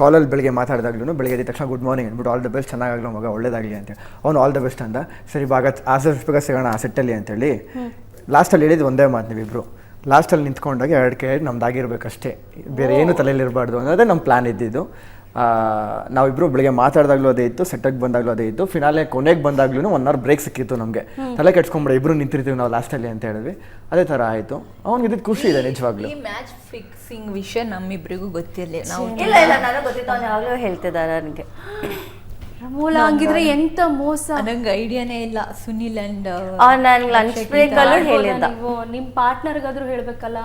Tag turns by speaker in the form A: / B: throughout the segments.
A: ಕಾಲಲ್ಲಿ ಬೆಳಗ್ಗೆ ಮಾತಾಡಿದಾಗ್ಲೂ ಬೆಳಗ್ಗೆ ಎದ್ದ ತಕ್ಷಣ ಗುಡ್ ಮಾರ್ನಿಂಗ್ ಅಂದ್ಬಿಟ್ಟು ಆಲ್ ದ ಬೆಸ್ಟ್ ಚೆನ್ನಾಗಾಗಲಿ ಮಗ ಒಳ್ಳೇದಾಗಲಿ ಅಂತ ಅವನು ಆಲ್ ದ ಬೆಸ್ಟ್ ಅಂದ. ಸರಿ ಭಾಗ ಆಸೆ ಬೇಗ ಸಿಗೋಣ ಆ ಸೆಟ್ಟಲ್ಲಿ ಅಂತೇಳಿ ಲಾಸ್ಟಲ್ಲಿ ಹೇಳಿದ್ದು ಒಂದೇ ಮಾತು ನೀವಿಬ್ರು. ಲಾಸ್ಟಲ್ಲಿ ನಿಂತ್ಕೊಂಡಾಗ ಎರಡು ಕೈ ನಮ್ದಾಗಿರ್ಬೇಕಷ್ಟೇ ಬೇರೆ ಏನು ತಲೆಯಲ್ಲಿ ಇರಬಾರ್ದು ಅನ್ನೋದೇ ನಮ್ಮ ಪ್ಲ್ಯಾನ್ ಇದ್ದಿದ್ದು. ನಾವಿಬ್ರು ಬೆಳಿಗ್ಗೆ ಮಾತಾಡಿದಾಗ್ಲೂ ಅದೇ ಇತ್ತು ಸೆಟ್ಟಾಗಿ ಬಂದಾಗ್ಲೂ ಅದೇ ಇತ್ತು. ಫಿನಾಲೆ ಕೊನೆಗೆ ಬಂದಾಗ್ಲೂ ಒನ್ ಅವರ್ ಬ್ರೇಕ್ ಸಿಕ್ಕಿತ್ತು ನಮಗೆ. ತಲೆ ಕೆಡ್ಸ್ಕೊಂಬಿಡ ಇಬ್ರು ನಿಂತಿರ್ತೀವಿ ನಾವು ಲಾಸ್ಟಲ್ಲಿ ಅಂತ ಹೇಳಿದ್ವಿ. ಅದೇ ಥರ ಆಯಿತು. ಅವ್ನಿಗೆ ಇದ್ದಿದ್ದು ಖುಷಿ ಇದೆ ನಿಜವಾಗ್ಲೂ.
B: ಈ ಮ್ಯಾಚ್ ಫಿಕ್ಸಿಂಗ್ ವಿಷಯ ನಮ್ಮಿಬ್ರಿಗೂ ಗೊತ್ತಿರಲಿಲ್ಲ. ನಾವು
C: ಇಲ್ಲ ಇಲ್ಲ ನನಗೆ ಗೊತ್ತಿತ್ತು ಅವ್ನು ಯಾವಾಗಲೂ ಹೇಳ್ತಿದ್ದ ನನಗೆ.
D: ಮೂಲ ಹಂಗಿದ್ರೆ ಎಂತ ಮೋಸ?
B: ನಂಗೆ ಐಡಿಯಾನೇ ಇಲ್ಲ. ಸುನಿಲ್ ಅಂಡ್
C: ನನ್ಗೆ ಲಂಚ್ ಬ್ರೇಕಲ್ಲೂ ಹೇಳಿದ್ದ.
D: ನಿಮ್ಮ ಪಾರ್ಟ್ನರ್ಗಾದ್ರೂ ಹೇಳ್ಬೇಕಲ್ಲ?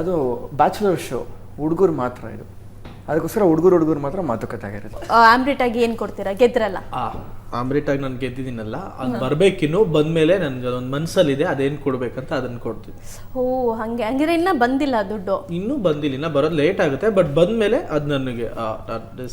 A: ಅದು ಬ್ಯಾಚುಲರ್ ಶೋ ಹುಡುಗರು ಮಾತ್ರ ಇದು. ಅದಕ್ಕೋಸ್ಕರ ಹುಡುಗರು ಹುಡುಗರು ಮಾತ್ರ ಮಾತುಕತೆ ಆಗಿರುತ್ತೆ.
D: ಆಮ್ರಿಟ್ ಆಗಿ ಏನ್ ಕೊಡ್ತೀರಾ? ಗೆದ್ರಲ್ಲ.
E: ಆಮ್ಲೆಟಾಗಿ ನಾನು ಗೆದ್ದಿದ್ದೀನಲ್ಲ ಅದು ಬರ್ಬೇಕಿನ್ನು ಬಂದ್ಮೇಲೆ ನನ್ಗೆ ಅದೊಂದು ಮನ್ಸಲ್ಲಿದೆ ಅದೇನು ಕೊಡ್ಬೇಕಂತ ಅದನ್ನ ಕೊಡ್ತೀನಿ.
D: ಓ ಹಂಗೆ. ಹಂಗಿದ್ರೆ ಇನ್ನ ಬಂದಿಲ್ಲ ದುಡ್ಡು.
E: ಇನ್ನೂ ಬಂದಿಲ್ಲ ಇನ್ನ ಬರೋದು ಲೇಟ್ ಆಗುತ್ತೆ ಬಟ್ ಬಂದ್ಮೇಲೆ ಅದು ನನಗೆ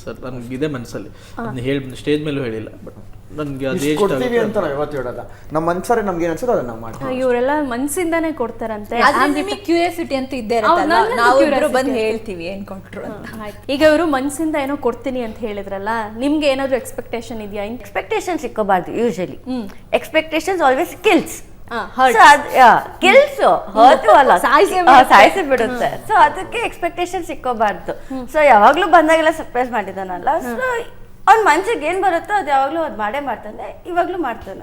E: ಸರ್ ನನಗಿದೆ ಮನಸ್ಸಲ್ಲಿ ಅದನ್ನ ಹೇಳಿ ಸ್ಟೇಜ್ ಮೇಲೂ ಹೇಳಿಲ್ಲ ಬಟ್ ನನಗೆ ಅದು
A: ಇಷ್ಟ್
E: ಎಷ್ಟು
A: ಕೊಡ್ತೀವಿ ಅಂತ ನಾವು ಯಾವತ್ತು ಹೇಳಲ್ಲ ನಮ್ಮ ಮನ್ಸಾರೆ ನಮ್ಗೆ ಏನು ಅನ್ಸುತ್ತೆ ಅದನ್ನ ನಾವು ಮಾಡ್ತೀವಿ.
D: ಇವರೆಲ್ಲ ಮನ್ಸಿಂದಾನೇ ಕೊಡ್ತಾರಂತೆ.
B: ಆದ್ರೆ ನಿಮಗೆ ಕ್ಯೂರಿಯಾಸಿಟಿ ಅಂತ ಇದ್ದೇ
D: ಹೌದು,
B: ಇರುತ್ತಲ್ಲ
D: ನನ್ಗೂ
B: ನಾವು ಇಬ್ರು
D: curiosity
B: ಬಂದು ಹೇಳ್ತೀವಿ ಏನ್ ಕೊಟ್ರು ಅಂತ.
D: ಆಯ್ತು. ಈಗ ಇವರು ಮನ್ಸಿಂದ ಏನೋ ಕೊಡ್ತೀನಿ ಅಂತ ಹೇಳಿದ್ರಲ್ಲ ನಿಮ್ಗೆ ಏನಾದ್ರು ಎಕ್ಸ್ಪೆಕ್ಟೇಷನ್ ಇದೆಯಾ?
C: Expectation ಸಿಕ್ಕೋಬಾರ್ದು usually expectations always kills. Kills hurt ಅಲ್ಲ.
D: ಸಾಯ್ಸಿ
C: ಆ, ಸಾಯ್ಸಿ ಬಿಡುತ್ತೆ. ಸೊ ಅದಕ್ಕೆ ಎಕ್ಸ್ಪೆಕ್ಟೇಷನ್ ಸಿಕ್ಕೋಬಾರ್ದು. ಸೊ ಯಾವಾಗ್ಲೂ ಬಂದಾಗೆಲ್ಲ ಸರ್ಪ್ರೈಸ್ ಮಾಡಿದಾನಲ್ಲ ಸೊ ಅವ್ನ ಮನ್ಸಿಗೆ ಏನು ಬರುತ್ತೋ ಅದು ಯಾವಾಗಲೂ ಅದು ಮಾಡೇ ಮಾಡ್ತಾನೆ ಇವಾಗಲೂ ಮಾಡ್ತಾನೆ.